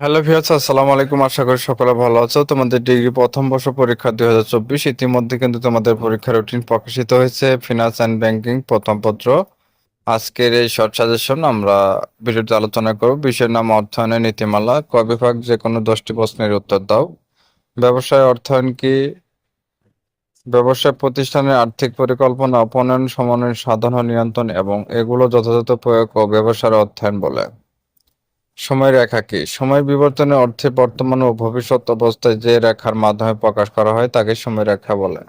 Hello viewers আসসালামু আলাইকুম। আশা করি সকলে ভালো আছো। তোমাদের ডিগ্রি প্রথম বর্ষ পরীক্ষা দুই হাজার চব্বিশ। ইতিমধ্যে কিন্তু তোমাদের পরীক্ষার রুটিন প্রকাশিত হয়েছে। ফিনান্স অ্যান্ড ব্যাংকিং প্রথম পত্র। আজকের এই শর্ট সাজেশন আমরা ভিডিওতে আলোচনা করব। বিষয়ের নাম অর্থায়নের নীতিমালা। ক বিভাগ যে কোনো দশটি প্রশ্নের উত্তর দাও। ব্যবসায় অর্থায়ন কি? ব্যবসায় প্রতিষ্ঠানের আর্থিক পরিকল্পনা অপনয়ন সমন্বয়, সাধন নিয়ন্ত্রণ এবং এগুলো যথাযথ প্রয়োগ ও ব্যবসার অর্থায়ন বলে। সময় রেখা কি? সময় বিবর্তনের অর্থে বর্তমান ও ভবিষ্যৎ অবস্থায় যে রেখার মাধ্যমে প্রকাশ করা হয়, তাকে সময় রেখা বলে।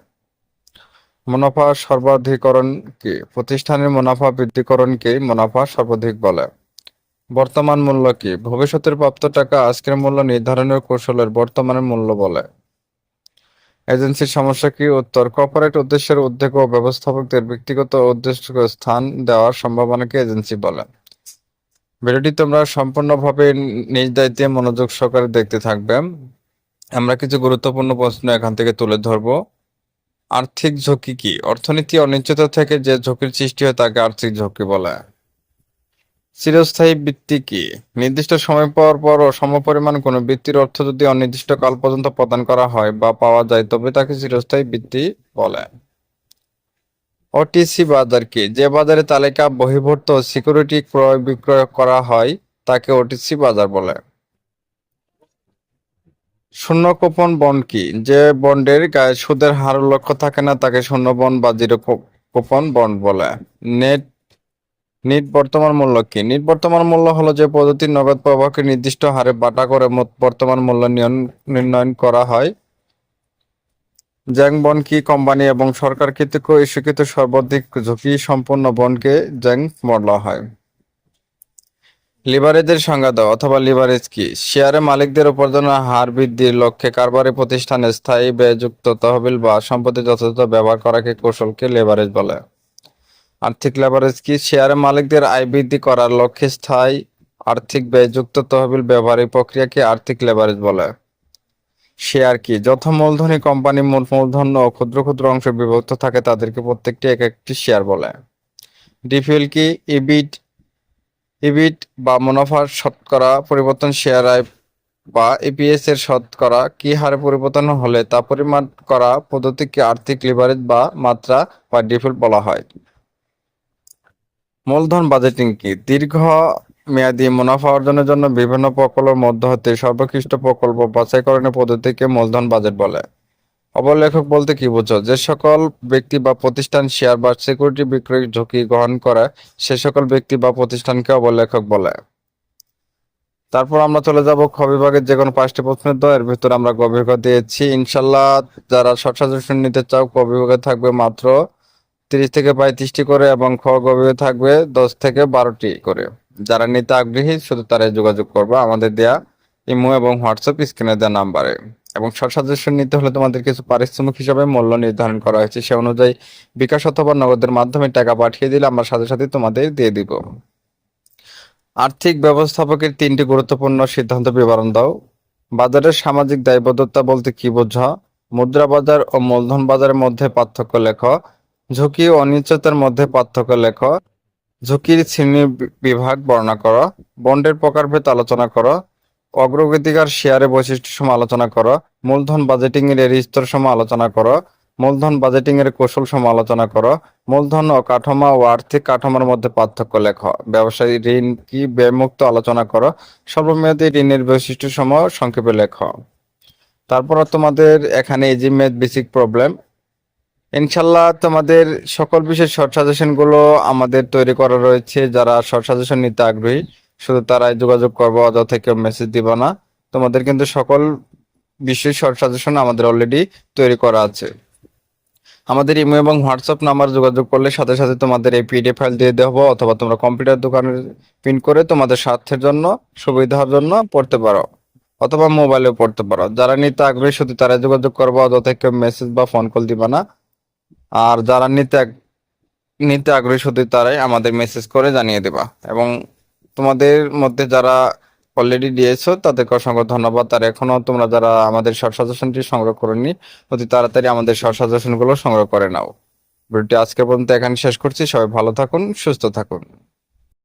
মুনাফা সর্বাধিকরণ কি? প্রতিষ্ঠানের মুনাফা বৃদ্ধিকরণকে মুনাফা সর্বাধিক বলে। বর্তমান মূল্য কি? ভবিষ্যতের প্রাপ্ত টাকা আজকের মূল্য নির্ধারণের কৌশলের বর্তমানের মূল্য বলে। এজেন্সির সমস্যা কি? উত্তর, কর্পোরেট উদ্দেশ্যের উদ্যোগ ও ব্যবস্থাপকদের ব্যক্তিগত উদ্দেশ্য স্থান দেওয়ার সম্ভাবনাকে এজেন্সি বলে। ভিডিওটি তোমরা সম্পূর্ণভাবে নিজ দায়িত্বে মনোযোগ সহকারে দেখতে থাকবে। আমরা কিছু গুরুত্বপূর্ণ প্রশ্ন এখান থেকে তুলে ধরব। আর্থিক ঝুঁকি কি? অর্থনীতি অনিশ্চিত থেকে যে ঝুঁকির সৃষ্টি হয় তাকে আর্থিক ঝুঁকি বলে। চিরস্থায়ী বৃত্তি কি? নির্দিষ্ট সময় পর পর ও সমপরিমাণ কোনো বৃত্তির অর্থ যদি অনির্দিষ্ট কাল পর্যন্ত প্রদান করা হয় বা পাওয়া যায়, তবে তাকে চিরস্থায়ী বৃত্তি বলে। ওটিসি বাজার কি যে বাজারে তালিকা বহির্ভূত সিকিউরিটি ক্রয় বিক্রয় করা হয়, তাকে ওটিসি বাজার বলে। শূন্য কুপন বন্ড কি? যে বন্ডের গায়ে সুদের হার লক্ষ্য থাকে না, তাকে শূন্য বন্ড বা জিরো কুপন বন্ড বলে। নেট, নিট বর্তমান মূল্য কি? নিট বর্তমান মূল্য হলো যে পদ্ধতির নগদ প্রবাহকে নির্দিষ্ট হারে বাটা করে বর্তমান মূল্য নির্ণয়ন করা হয়। জ্যাং বন্ড কি কোম্পানি এবং সরকার কর্তৃক ইস্যুকৃত সর্বাধিক ঝুঁকি সম্পন্ন বনকে জ্যাং বলা হয়? লিভারেজের সংজ্ঞা দাও, অথবা লিভারেজ কি? শেয়ারে মালিকদের উপার্জনের হার বৃদ্ধির লক্ষ্যে কারবারি প্রতিষ্ঠানে স্থায়ী ব্যয়যুক্ত তহবিল বা সম্পত্তি যথাযথ ব্যবহার করাকে কৌশলকে লেভারেজ বলে। আর্থিক লেভারেজ কি? শেয়ারে মালিকদের আয় বৃদ্ধি করার লক্ষ্যে স্থায়ী আর্থিক ব্যয়যুক্ত তহবিল ব্যবহারের প্রক্রিয়াকে আর্থিক লেভারেজ বলে। শেয়ার কি? যত মূলধনী কোম্পানি মূল মূলধন ও ক্ষুদ্র ক্ষুদ্র অংশে বিভক্ত থাকে, তাদেরকে প্রত্যেকটি এক একটি শেয়ার বলে। ডিফিউল কি? ইবিট ইবিট বা মুনাফার শতকরা পরিবর্তন শেয়ার আয় বা ইপিএস এর শতকরা কি হারে পরিবর্তন হলে তা পরিমাপ করা পদ্ধতিকে আর্থিক লিভারেজ বা মাত্রা বা ডিফিউল বলা হয়। মূলধন বাজেটিং কি? দীর্ঘ মেয়াদী মুনাফা অর্জনের জন্য বিভিন্ন প্রকল্পের মধ্য হতে সর্বোৎকৃষ্ট প্রকল্প বাছাইকরণের পদ্ধতিকে মূলধন বাজেট বলে। অবলেখক বলতে কি বুঝো? যে সকল ব্যক্তি বা প্রতিষ্ঠান শেয়ার বা সিকিউরিটি বিক্রয় ঝুঁকি গ্রহণ করে, সে সকল ব্যক্তি বা প্রতিষ্ঠানকে অবলেখক বলে। তারপর আমরা চলে যাব খ বিভাগের যে কোনো পাঁচটি প্রশ্নের এর ভিতরে আমরা গ বিভাগ দিয়েছি। ইনশাল্লাহ যারা শর্ট সাজেশন নিতে চাও ক বিভাগে থাকবে মাত্র তিরিশ থেকে পঁয়ত্রিশটি করে এবং খ গ বিভাগে থাকবে দশ থেকে বারোটি করে। যারা নিতে আগ্রহী, শুধু তারাই যোগাযোগ করবে। আমাদের দেয়া ইমো এবং হোয়াটসঅ্যাপ স্ক্রিনে দেওয়া নাম্বারে। এবং শর্ট নিতে হলে তোমাদের কিছু পারিশ্রমিক হিসাবে মূল্য নির্ধারণ করা হয়েছে। সে অনুযায়ী বিকাশ অথবা নগদের মাধ্যমে টাকা পাঠিয়ে দিলে আমরা সাথে সাথে তোমাদের দিয়ে দিব। আর্থিক ব্যবস্থাপকের তিনটি গুরুত্বপূর্ণ সিদ্ধান্ত বিবরণ দাও। বাজারের সামাজিক দায়বদ্ধতা বলতে কি বোঝা মুদ্রা বাজার ও মূলধন বাজারের মধ্যে পার্থক্য লেখ। ঝুঁকি ও অনিশ্চয়তার মধ্যে পার্থক্য লেখ। ঝুঁকির শ্রেণি বিভাগ বর্ণনা করো, বন্ডের প্রকারভেদ আলোচনা করো, অগ্রগতিকার শেয়ারের বৈশিষ্ট্য সময় আলোচনা করো, মূলধন বাজেটিং এর স্তর সময় আলোচনা করো, মূলধন বাজেটিং এর কৌশল সময় আলোচনা করো, মূলধন ও কাঠামো ও আর্থিক কাঠামোর মধ্যে পার্থক্য লেখ, ব্যবসায়ী ঋণ কি ব্যয়মুক্ত আলোচনা করো স্বল্পমেয়াদী ঋণের বৈশিষ্ট্য সময় সংক্ষেপে লেখ। তারপর তোমাদের এখানে ইজি ম্যাথ বেসিক প্রবলেম ইনশাল্লাহ তোমাদের সকল বিষয় শর্ট সাজেশনগুলো আমাদের তৈরি করা রয়েছে। যারা শর্ট সাজেশন নিতে আগ্রহী, শুধু তারাই যোগাযোগ করব, অযথা কেউ মেসেজ দিব না। তোমাদের কিন্তু সকল বিষয় শর্ট সাজেশন আমাদের অলরেডি তৈরি করা আছে। আমাদের ইমেল এবং হোয়াটসঅ্যাপ নাম্বার যোগাযোগ করলে সাথে সাথে তোমাদের এই পিডিএফ ফাইল দিয়ে দেবো অথবা তোমরা কম্পিউটার দোকানে প্রিন্ট করে তোমাদের স্বার্থের জন্য, সুবিধার জন্য পড়তে পারো, অথবা মোবাইলেও পড়তে পারো। যারা নিতে আগ্রহী, শুধু তারা যোগাযোগ করব, অযথা কেউ মেসেজ বা ফোন কল দিবা না। আর যারা নিতে নিতে আগ্রহী শুধু তারাই আমাদের মেসেজ করে জানিয়ে দেবা। এবং তোমাদের মধ্যে যারা অলরেডি দিয়েছ, তাদেরকে অসংখ্য ধন্যবাদ। আর এখনও তোমরা যারা আমাদের শর্ট সাজেশনটি সংগ্রহ করেনি, অতি তাড়াতাড়ি আমাদের শর্ট সাজেশনগুলো সংগ্রহ করে নাও। ভিডিওটি আজকে পর্যন্ত এখানে শেষ করছি। সবাই ভালো থাকুন, সুস্থ থাকুন।